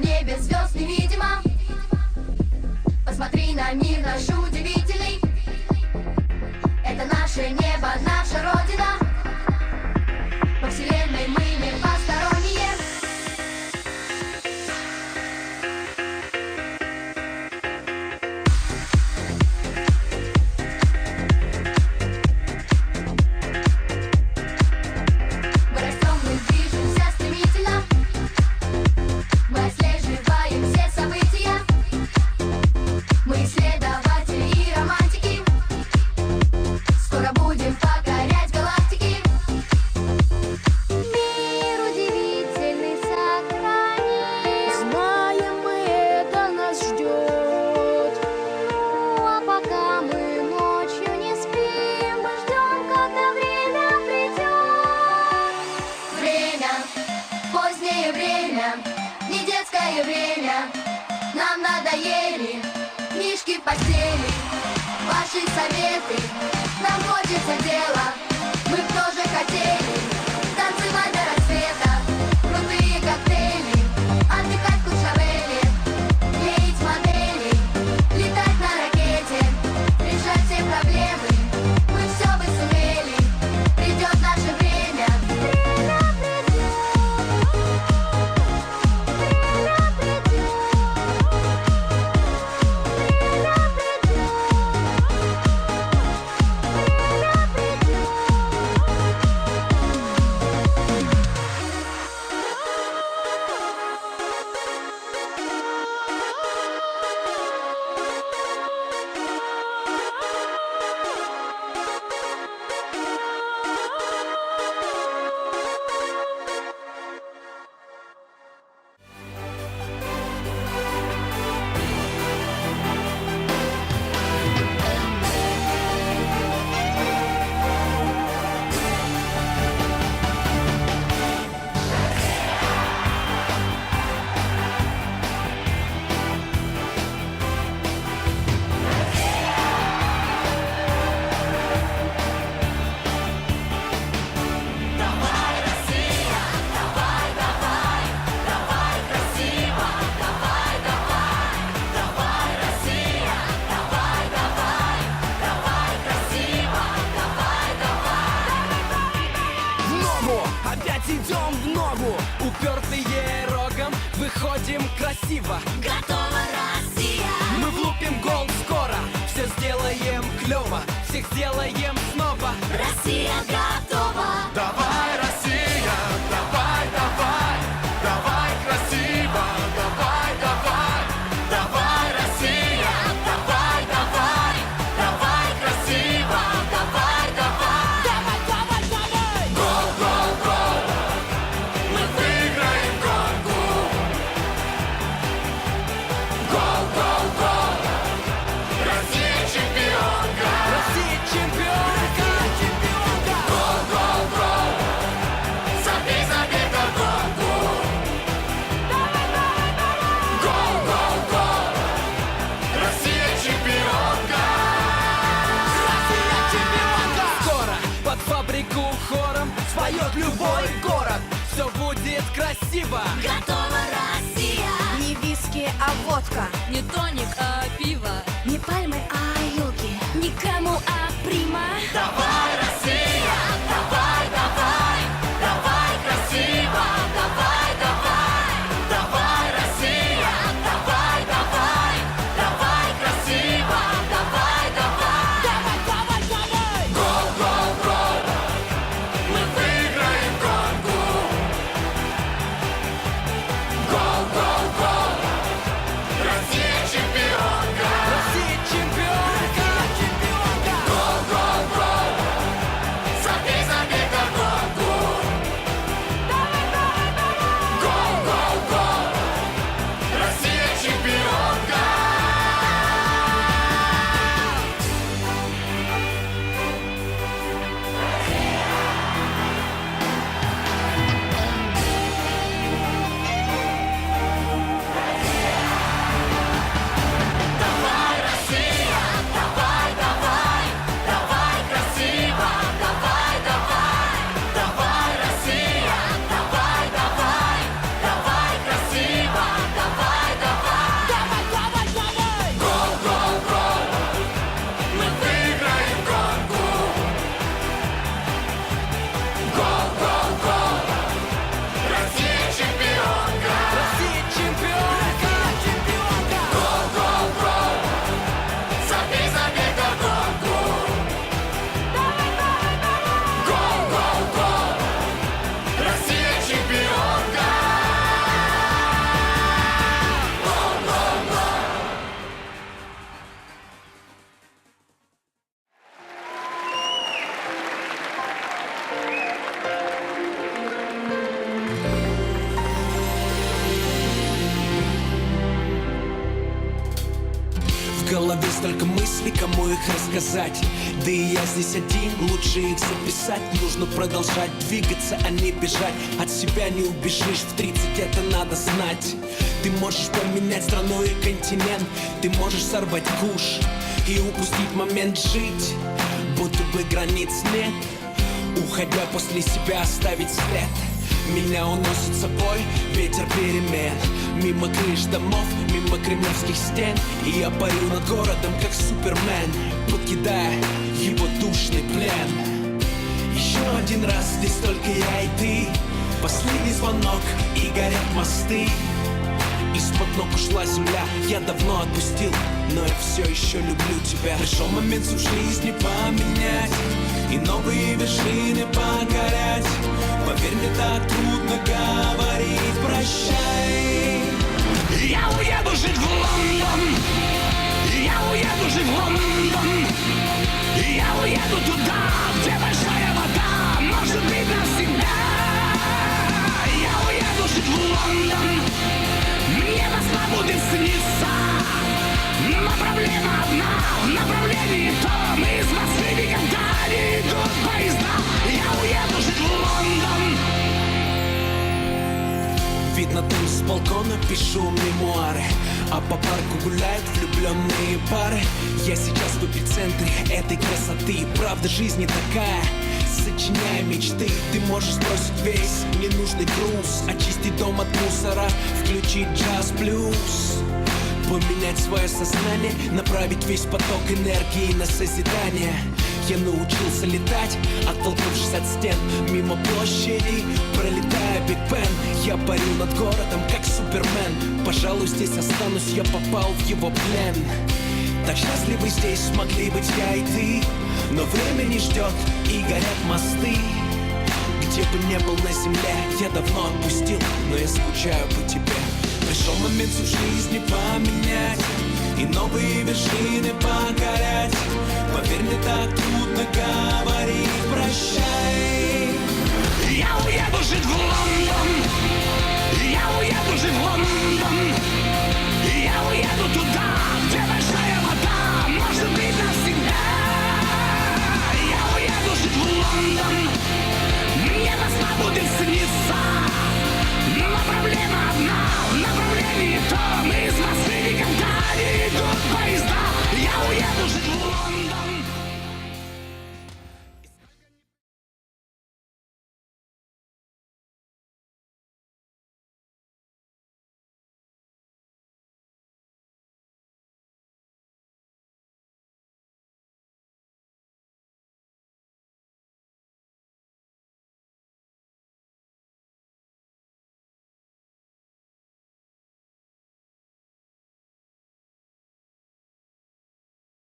Небес. получить советы, нам хочется дела, мы тоже хотели. Опять идем в ногу, упертые рогом Выходим красиво. Готова Россия! Мы влупим гол скоро. Все сделаем клево, всех сделаем снова. Россия готова! пиво Готова Россия! Не виски, а водка. Не тоник, а пиво. Не пальмы, рассказать Да и я здесь один, лучше их записать. Нужно продолжать двигаться, а не бежать. От себя не убежишь, в 30 это надо знать. Ты можешь поменять страну и континент. Ты можешь сорвать куш и упустить момент жить. Будто бы границ нет. Уходя после себя оставить след. Меня уносит с собой ветер перемен Мимо крыш домов, мимо кремлевских стен. И я парю над городом, как супермен Покидая его душный плен. Еще один раз здесь только я и ты. Последний звонок и горят мосты. Из-под ног ушла земля, я давно отпустил Но я все еще люблю тебя. Пришел момент всю жизнь поменять И новые вершины покорять Поверь мне, так трудно говорить прощай Жить в Лондон Я уеду туда, где большая вода Может быть навсегда Я уеду жить в Лондон Мне Москва будет сниться Но проблема одна В направлении том Из Москвы никогда не идут поезда Я уеду жить в Лондон Видно там с балкона пишу мемуары А по парку гуляют влюбленные пары. Я сейчас в эпицентре этой красоты. Правда жизни такая. Сочиняя мечты. Ты можешь сбросить весь ненужный груз. Очистить дом от мусора. Включить джаз-блюз Поменять свое сознание. Направить весь поток энергии на созидание Я научился летать, оттолкнувшись от стен Мимо площади, пролетая Биг Бен. Я парю над городом, как супермен. Пожалуй, здесь останусь, я попал в его плен. Так счастливы здесь смогли быть я и ты Но время не ждет и горят мосты. Где бы не был на земле, я давно отпустил, но я скучаю по тебе. Пришел момент всю жизнь поменять и новые вершины покорять. Поверь мне, так трудно говорить прощай. Я уеду жить в Лондон